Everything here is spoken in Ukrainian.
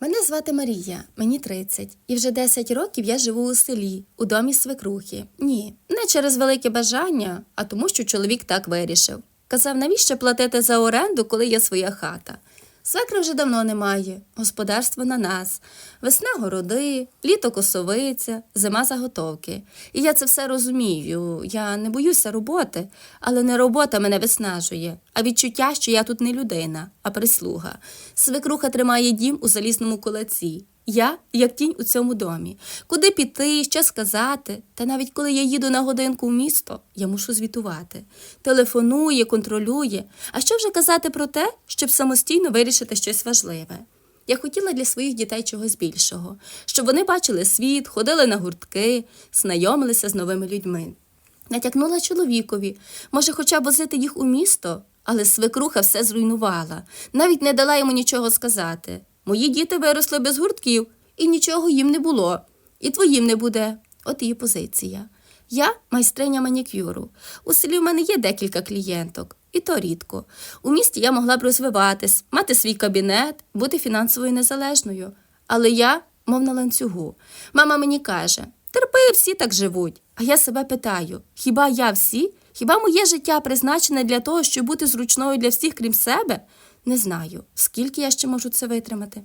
Мене звати Марія, мені 30, і вже 10 років я живу у селі, у домі свекрухи. Ні, не через велике бажання, а тому, що чоловік так вирішив. Казав, навіщо платити за оренду, коли є своя хата. Свекри вже давно немає, господарство на нас. Весна городи, літо косовиця, зима заготовки. І я це все розумію. Я не боюся роботи, але не робота мене виснажує, а відчуття, що я тут не людина, а прислуга. Свекруха тримає дім у залізному кулаці. Я як тінь у цьому домі. Куди піти, що сказати? Та навіть коли я їду на годинку в місто, я мушу звітувати. Телефонує, контролює. А що вже казати про те, щоб самостійно вирішити щось важливе? Я хотіла для своїх дітей чогось більшого, щоб вони бачили світ, ходили на гуртки, знайомилися з новими людьми. Натякнула чоловікові, може, хоча б возити їх у місто, але свекруха все зруйнувала, навіть не дала йому нічого сказати. Мої діти виросли без гуртків, і нічого їм не було, і твоїм не буде. От її позиція. Я майстриня манікюру. У селі в мене є декілька клієнток, і то рідко. У місті я могла б розвиватись, мати свій кабінет, бути фінансово незалежною. Але я, мов на ланцюгу. Мама мені каже: терпи, всі так живуть. А я себе питаю: хіба я всі? Хіба моє життя призначене для того, щоб бути зручною для всіх, крім себе? Не знаю, скільки я ще можу це витримати.